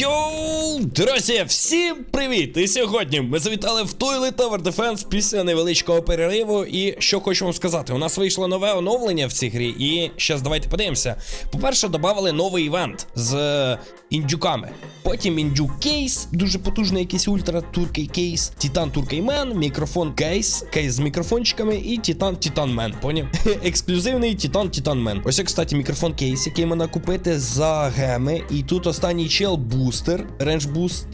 Йоу, друзі, всім привіт! І сьогодні ми завітали в Toilet Tower Defense після невеличкого перериву. І що хочу вам сказати, у нас вийшло нове оновлення в цій грі. І зараз давайте подивимося. По-перше, додали новий івент з е, індюками. Потім індюк кейс, дуже потужний якийсь ультра туркий кейс, Титан Туркей Мен, мікрофон кейс, кейс з мікрофончиками і Титан Титан Мен. Поняв? Ексклюзивний Титан Титан Мен. Ось, кстати, мікрофон кейс, який можна купити за геми. І тут останній чел бустер. Рендж буст.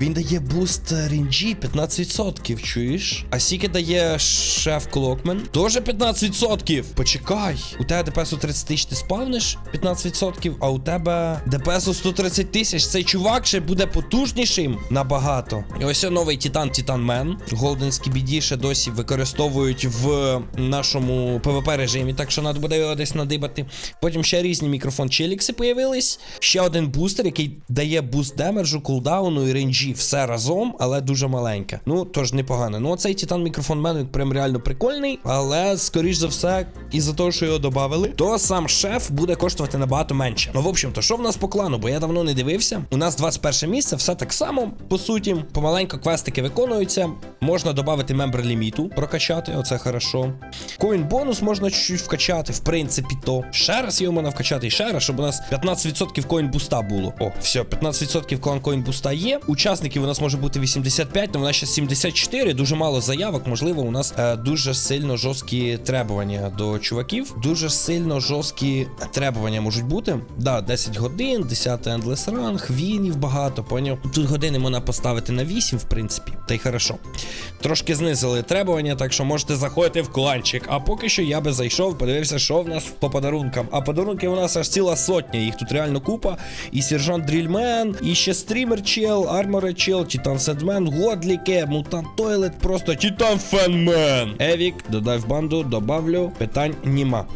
Він дає буст ренджі 15%. Чуєш? А скільки дає шеф Клокмен? Тоже 15%. Почекай. У тебе ДПС у 30 тисяч ти спавниш 15%, а у тебе ДПС у 130 тисяч. Цей чувак ще буде потужнішим набагато. І ось новий Титан Титан Мен. Голден Скібіді ще досі використовують в нашому PvP режимі, так що треба буде його десь надибати. Потім ще різні мікрофон челікси появились. Ще один бустер, який дає буст демеджу, кулдауну і рейнджі. Все разом, але дуже маленьке. Ну, тож непогано. Ну, оцей Титан мікрофон мен він прям реально прикольний, але скоріш за все, із-за того, що його додали, то сам шеф буде коштувати набагато менше. Ну, в общем, то що в нас по клану? Бо я давно не дивився. У нас 21 місце, все так само, по суті. Помаленько квестики виконуються. Можна додати мембер ліміту, прокачати, оце хорошо. Коін бонус можна чуть-чуть вкачати, в принципі, то. Ще раз його можна вкачати і ще раз, щоб у нас 15% коін буста було. О, все, 15% клан коін буста є. Учасників у нас може бути 85, але у нас ще 74, дуже мало заявок. Можливо, у нас е, дуже сильно жорсткі требування до чуваків. Дуже сильно жорсткі требування можуть бути. Да, 10 годин, 10 Endless Run, хвінів багато, поняв. Тут години можна поставити на 8, в принципі, та й хорошо. Трошки знизили требування, так що можете заходити в кланчик. А поки що я би зайшов, подивився, що в нас по подарункам. А подарунки у нас аж ціла сотня. Їх тут реально купа. І сержант Дрільмен, і ще стрімер чел, армори чел, Титан Седмен, Годліке, Мутант Тойлет, просто Титан Фенмен. Евік, додай в банду, добавлю, питань нема.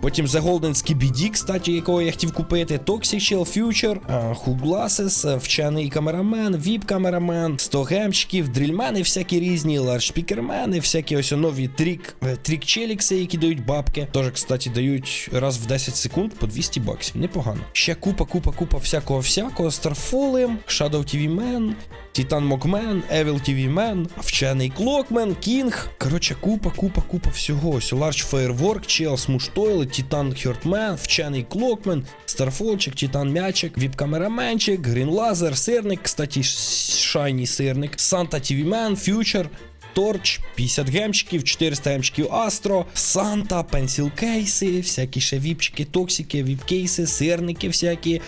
Потім The Golden Skibidi, кстати, якого я хотів купити. Toxic Shell Future, Who Glasses, е, вчений камерамен, VIP камерамен, 100 гемчиків, дрільмени всякі різні, ларшпікермени, всякі ось нові трік, е, трік челікси, які дають бабки. Тож, кстати, дають раз в 10 секунд по 200 баксів. Непогано. Ще купа, купа, купа всякого всякого. Старфоли, Shadow TV Man, Титан Мокмен, TV Man, вчений Клокмен, Кінг. Коротше, купа, купа, купа всього. Ось Large Firework, Муштойли, Титан Хьортмен, вчений Клокмен, Старфолчик, Титан Мячик, Віп-камераменчик, Грін Лазер, Сирник, кстати, Шайні Сирник, Санта Man, Фьючер. Торч, 50 гемчиків, 400 гемчиків Астро, Санта, пенсіл кейси, всякі ще віпчики, токсики, віп-кейси, сирники всякі,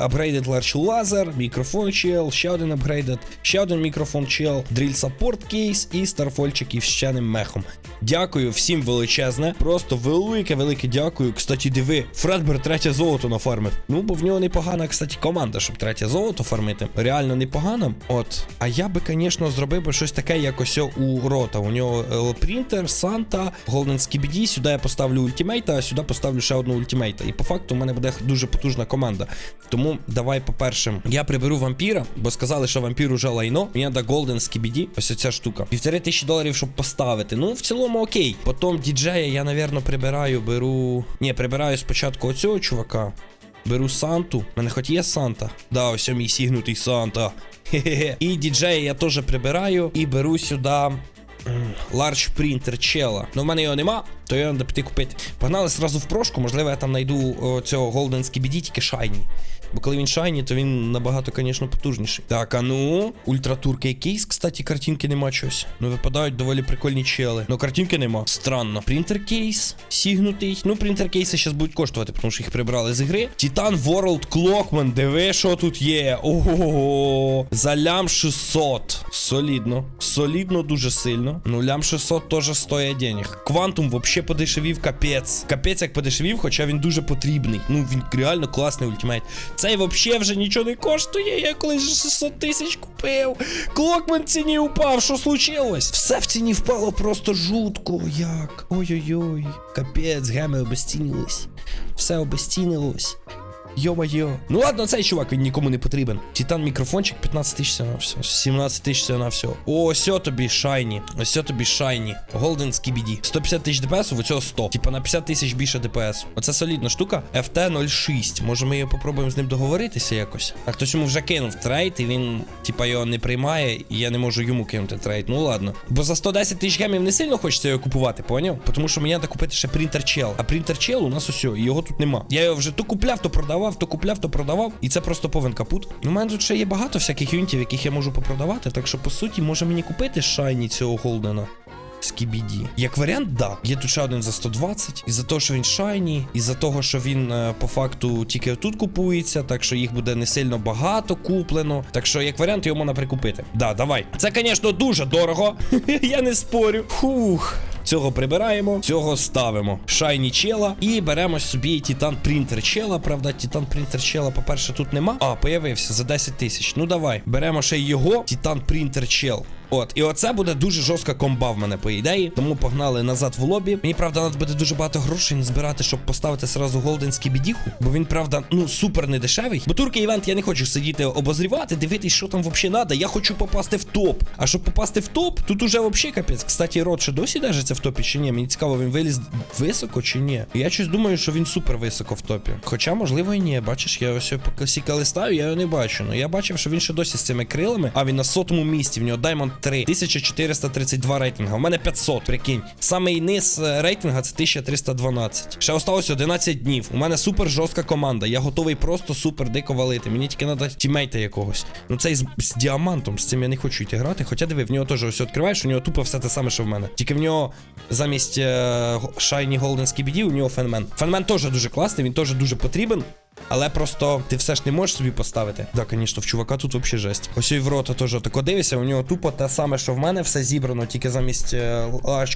апгрейдед Large Laser, мікрофон чел, ще один апгрейдед, ще один мікрофон чел, дріль саппорт кейс і старфольчик із щеним мехом. Дякую всім величезне. Просто велике, велике дякую. Кстати, диви, Фредбер третє золото нафармив. Ну, бо в нього непогана, кстати, команда, щоб третє золото фармити. Реально непогано. От. А я би, звісно, зробив би щось таке, як ось у рота. У нього е, принтер, Санта, Голден Скібіді. Сюди я поставлю ультимейта, а сюди поставлю ще одну ультимейта. І по факту у мене буде дуже потужна команда. Тому давай, по-перше, я приберу вампіра, бо сказали, що вампір уже лайно. Мені треба Голден Скібіді. Ось ця штука. Півтори тисячі доларів, щоб поставити. Ну, в цілому окей. Потім діджея я, напевно, прибираю, беру. Ні, прибираю спочатку оцього чувака. Беру Санту. У мене хоч є Санта. Да, ось мій сігнутий Санта. Хе-хе. І діджея я теж прибираю і беру сюди. Large Printer чела. Ну в мене його нема, то його треба піти купити. Погнали зразу в прошку, можливо, я там знайду цього Golden Skibidi, тільки шайні. Бо коли він шайні, то він набагато, звісно, потужніший. Так, а ну. Ультратуркий кейс, кстати, картинки нема щось. Ну, випадають доволі прикольні чели. Ну, картинки нема. Странно. Принтер кейс сігнутий. Ну, принтер кейси зараз будуть коштувати, тому що їх прибрали з гри. Titan World Clockman, диви, що тут є. Ого. За лям 600. Солідно. Солідно, дуже сильно. Ну, лям 600 теж стоїть денег. Квантум взагалі подешевів, капець. Капець як подешевів, хоча він дуже потрібний. Ну, він реально класний ультимейт. Цей вообще вже нічого не коштує. Я колись 600 тисяч купив. Клокмен ціні упав. Що случилось? Все в ціні впало просто жутко. Як? Ой-ой-ой. Капець, геми обестінились. Все обезцінилось. Йо-моє. Ну ладно, цей чувак він нікому не потрібен. Титан мікрофончик 15 тисяч на все. 17 тисяч на все. О, ось тобі шайні. Ось тобі шайні. Голден скібіді. 150 тисяч ДПС, у цього 100. Типа на 50 тисяч більше ДПС. Оце солідна штука. FT06. Може ми попробуємо з ним договоритися якось. А хтось йому вже кинув трейд, і він, типа, його не приймає, і я не можу йому кинути трейд. Ну ладно. Бо за 110 тисяч гемів не сильно хочеться його купувати, поняв? Тому що мені треба купити ще принтер чел. А принтер чел у нас усе, його тут нема. Я його вже то купляв, то продавав, то купляв, то продавав. І це просто повен капут. Ну, у мене тут ще є багато всяких юнітів, яких я можу попродавати. Так що, по суті, може мені купити шайні цього голдена. Скібіді. Як варіант, да. Є тут ще один за 120. І за того, що він шайні, і за того, що він е, по факту тільки тут купується, так що їх буде не сильно багато куплено. Так що, як варіант, його можна прикупити. Да, давай. Це, звісно, дуже дорого. Я не спорю. Фух. Цього прибираємо, цього ставимо. Шайні чела. І беремо собі Титан Принтер чела. Правда, Титан Принтер чела, по-перше, тут нема. А, появився за 10 тисяч. Ну давай. Беремо ще його. Титан Принтер чел. От, і оце буде дуже жорстка комба в мене, по ідеї. Тому погнали назад в лобі. Мені правда, треба буде дуже багато грошей збирати, щоб поставити сразу голденський бідіху. Бо він, правда, ну супер не дешевий. Бо турки івент я не хочу сидіти обозрівати, дивитись, що там взагалі треба. Я хочу попасти в топ. А щоб попасти в топ, тут уже взагалі капець. Кстати, рот ще досі держиться в топі чи ні? Мені цікаво, він виліз високо чи ні. Я щось думаю, що він супер високо в топі. Хоча, можливо, і ні. Бачиш, я ось по класіка листаю, я його не бачу. Ну я бачив, що він ще досі з цими крилами, а він на сотому місці. В нього Diamond 3. 1432 рейтинга. У мене 500, прикинь. Самий низ е, рейтинга це 1312. Ще осталось 11 днів. У мене супер жорстка команда. Я готовий просто супер дико валити. Мені тільки треба тімейта якогось. Ну цей з, з діамантом, з цим я не хочу йти грати. Хоча диви, в нього теж ось відкриваєш, у нього тупо все те саме, що в мене. Тільки в нього замість е, Shiny Golden Skibidi у нього фенмен. Фенмен теж дуже класний, він теж дуже потрібен. Але просто ти все ж не можеш собі поставити. Да, звісно, в чувака тут взагалі жесть. Ось і в рота теж тако дивишся, у нього тупо те саме, що в мене, все зібрано, тільки замість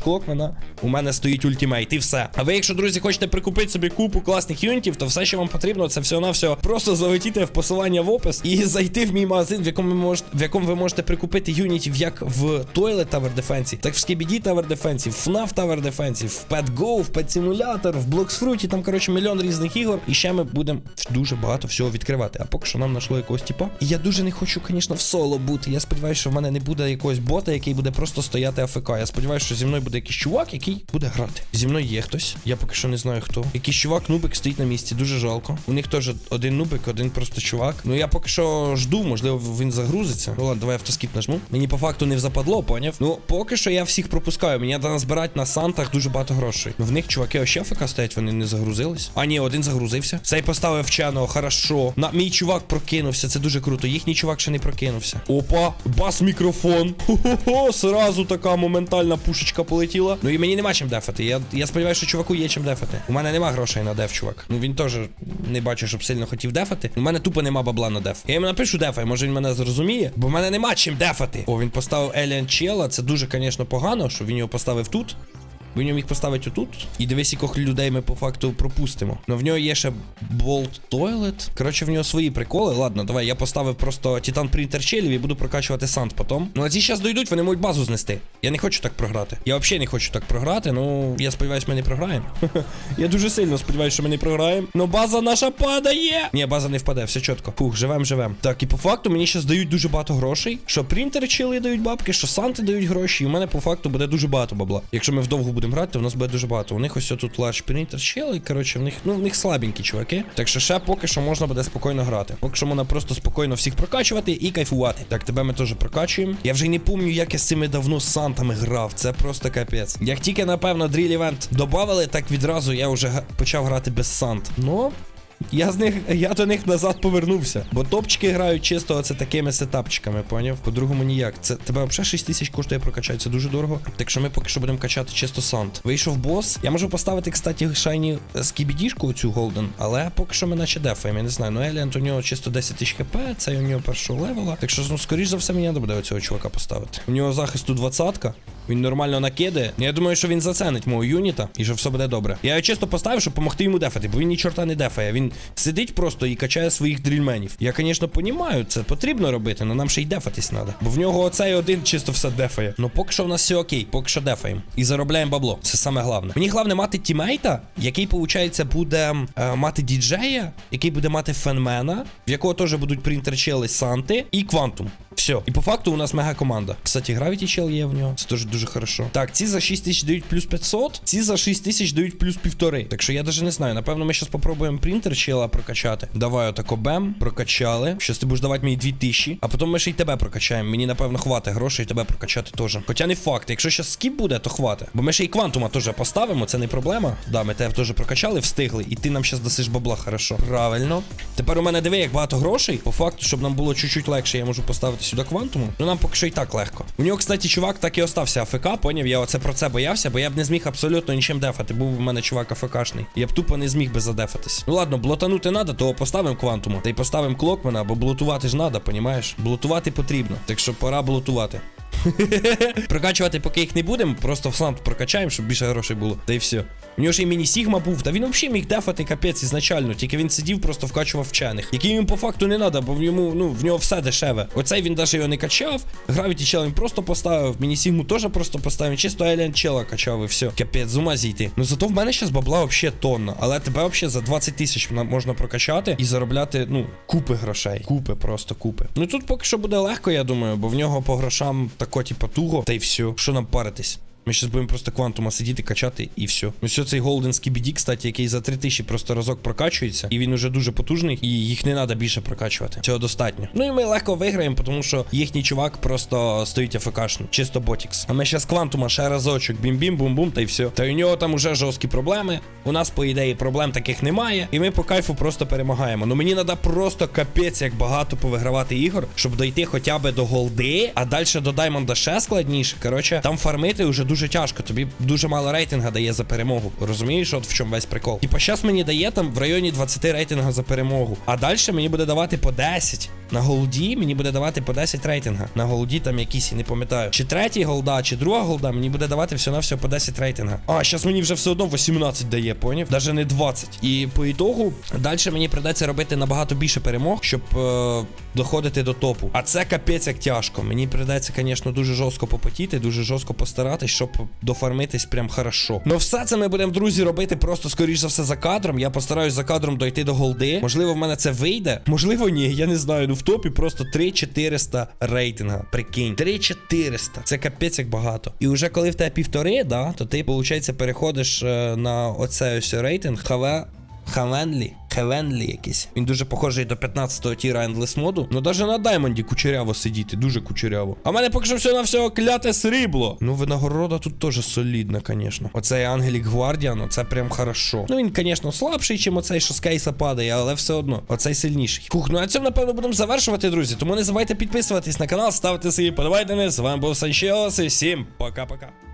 Клокмена у мене стоїть ультимейт і все. А ви, якщо, друзі, хочете прикупити собі купу класних юнітів, то все, що вам потрібно, це все на все. Просто залетіти в посилання в опис і зайти в мій магазин, в якому можете, в якому ви можете прикупити юнітів як в Toilet Tower Defense, так в Skibidi Tower Defense, в FNAF Tower Defense, в Pet Go, в Pet Simulator, в Blox там, коротше, мільйон різних ігор. І ще ми будемо дуже багато всього відкривати. А поки що нам знайшло якогось типа. І я дуже не хочу, звісно, в соло бути. Я сподіваюся, що в мене не буде якогось бота, який буде просто стояти АФК. Я сподіваюся, що зі мною буде якийсь чувак, який буде грати. Зі мною є хтось. Я поки що не знаю хто. Якийсь чувак, нубик стоїть на місці, дуже жалко. У них теж один нубик, один просто чувак. Ну я поки що жду, можливо, він загрузиться. Ну ладно, давай автоскіп нажму. Мені по факту не западло, поняв? Ну, поки що я всіх пропускаю. Мені треба збирати на сантах дуже багато грошей. Ну в них чуваки ось АФК стоять, вони не загрузились. А ні, один загрузився. Цей поставив вченого, хорошо. На мій чувак прокинувся, це дуже круто. Їхній чувак ще не прокинувся. Опа, бас мікрофон. Хо-хо-хо, сразу така моментальна пушечка полетіла. Ну і мені нема чим дефати. Я, я сподіваюся, що чуваку є чим дефати. У мене нема грошей на деф, чувак. Ну він теж не бачу, щоб сильно хотів дефати. У мене тупо нема бабла на деф. Я йому напишу дефай, може він мене зрозуміє, бо в мене нема чим дефати. О, він поставив Alien Чела. Це дуже, звісно, погано, що він його поставив тут. Він його міг поставити отут. І дивись, яких людей ми по факту пропустимо. Ну в нього є ще Bolt Toilet. Коротше, в нього свої приколи. Ладно, давай я поставив просто Титан Принтер челів і буду прокачувати сант потім. Ну а ці зараз дойдуть, вони можуть базу знести. Я не хочу так програти. Я взагалі не хочу так програти. Ну я сподіваюся, ми не програємо. я дуже сильно сподіваюся, що ми не програємо. Ну база наша падає. Ні, база не впаде, все чітко. Фух, живем, живем. Так, і по факту мені зараз дають дуже багато грошей. Що принтери чили дають бабки, що санти дають гроші. І у мене по факту буде дуже багато бабла. Якщо ми вдовго будемо грати, то нас буде дуже багато. У них ось тут Large чел, і коротше, в них, ну, в них слабенькі чуваки. Так що ще поки що можна буде спокійно грати. Поки що можна просто спокійно всіх прокачувати і кайфувати. Так, тебе ми теж прокачуємо. Я вже й не пам'ятаю, як я з цими давно сантами грав. Це просто капець. Як тільки, напевно, дріл івент додавали, так відразу я вже почав грати без сант. Ну. Я з них, я до них назад повернувся. Бо топчики грають чисто оце такими сетапчиками, поняв? По-другому ніяк. Це тебе взагалі 6 тисяч коштує прокачати, це дуже дорого. Так що ми поки що будемо качати чисто сант. Вийшов бос. Я можу поставити, кстати, шайні скібідішку оцю голден, але поки що ми наче дефаємо, я не знаю. Ну Еліант у нього чисто 10 тисяч хп, це у нього першого левела. Так що, ну, скоріш за все, мені треба буде оцього чувака поставити. У нього захисту 20-ка. Він нормально накидає. Я думаю, що він заценить мого юніта і що все буде добре. Я його чисто поставив, щоб допомогти йому дефати, бо він ні чорта не дефає. Він сидить просто і качає своїх дрільменів. Я, звісно, понімаю, це потрібно робити, але нам ще й дефатись треба. Бо в нього оцей один чисто все дефає. Ну поки що в нас все окей, поки що дефаємо. І заробляємо бабло. Це саме головне. Мені головне мати тімейта, який, виходить, буде е, мати діджея, який буде мати фенмена, в якого теж будуть принтерчили Санти і Квантум. Все. І по факту у нас мега команда. Кстати, Gravity Chell є в нього. Це теж дуже хорошо. Так, ці за 6 тисяч дають плюс 500, ці за 6 тисяч дають плюс півтори. Так що я навіть не знаю. Напевно, ми зараз попробуємо принтер чела прокачати. Давай отако бем, прокачали. Щас ти будеш давати мені 2 тисячі, а потім ми ще й тебе прокачаємо. Мені, напевно, хватить грошей тебе прокачати теж. Хоча не факт. Якщо зараз скіп буде, то хватить. Бо ми ще й квантума теж поставимо, це не проблема. Да, ми тебе теж прокачали, встигли, і ти нам зараз дасиш бабла, хорошо. Правильно. Тепер у мене диви, як багато грошей. По факту, щоб нам було чуть-чуть легше, я можу поставити сюди квантуму. Ну нам поки що і так легко. У нього, кстати, чувак так і остався АФК, поняв? Я оце про це боявся, бо я б не зміг абсолютно нічим дефати. Був у мене чувак АФКшний. Я б тупо не зміг би задефатись. Ну ладно, блотанути надо, то поставимо квантума. Та й поставимо клокмена, бо блотувати ж надо, понімаєш? Блотувати потрібно. Так що пора блотувати. Прокачувати поки їх не будемо, просто в слант прокачаємо, щоб більше грошей було. Та й все. У нього ж і міні-сігма був, та він взагалі міг дефати капець ізначально, тільки він сидів, просто вкачував вчених. Який їм по факту не треба, бо в ньому, ну, в нього все дешеве. Оцей він навіть його не качав. Гравіті чел він просто поставив, міні-сігму теж просто поставив. Чисто Еліан чела качав і все. Капець, з ума зійти. Ну зато в мене зараз бабла взагалі тонна. Але тебе взагалі за 20 тисяч можна прокачати і заробляти, ну, купи грошей. Купи, просто купи. Ну тут поки що буде легко, я думаю, бо в нього по грошам тако, типа, туго, та й все. Що нам паритись? Ми зараз будемо просто квантума сидіти, качати і все. Ну все, цей Голден Скібіді, кстати, який за 3000 просто разок прокачується, і він уже дуже потужний, і їх не треба більше прокачувати. Цього достатньо. Ну і ми легко виграємо, тому що їхній чувак просто стоїть АФКшно, чисто ботікс. А ми зараз квантума ще разочок, бім-бім, бум-бум, та й все. Та у нього там уже жорсткі проблеми. У нас, по ідеї, проблем таких немає. І ми по кайфу просто перемагаємо. Ну мені треба просто капець, як багато повигравати ігор, щоб дойти хоча б до голди, а далі до Даймонда ще складніше. Коротше, там фармити вже дуже тяжко. Тобі дуже мало рейтинга дає за перемогу. Розумієш, от в чому весь прикол. Типа, щас мені дає там в районі 20 рейтинга за перемогу. А далі мені буде давати по 10. На голді мені буде давати по 10 рейтинга. На голді там якісь, я не пам'ятаю. Чи третій голда, чи друга голда, мені буде давати все на все по 10 рейтинга. А, зараз мені вже все одно 18 дає, поняв? Даже не 20. І по ітогу, далі мені придеться робити набагато більше перемог, щоб е, доходити до топу. А це капець як тяжко. Мені придеться, звісно, дуже жорстко попотіти, дуже жорстко постаратись, щоб дофармитись прям хорошо. Ну все це ми будемо, друзі, робити просто скоріш за все за кадром. Я постараюсь за кадром дойти до голди. Можливо, в мене це вийде. Можливо, ні. Я не знаю. Ну топі просто 3400 рейтинга. Прикинь. 3400. Це капець як багато. І вже коли в тебе півтори, да, то ти, виходить, переходиш е, на оцей ось рейтинг. Хаве. Хавенлі, Хевенлі якийсь. Він дуже похожий до 15-го тіра Endless моду. Ну навіть на Даймонді кучеряво сидіти, дуже кучеряво. А в мене поки що все на все кляте срібло. Ну, винагорода тут теж солідна, звісно. Оцей Ангелік Гвардіан, оце прям хорошо. Ну він, звісно, слабший, чим оцей, що з кейса падає, але все одно. Оцей сильніший. Хух, ну на цьому, напевно, будемо завершувати, друзі. Тому не забувайте підписуватись на канал, ставити свої подобайдени. З вами був Санчеос і всім пока-пока.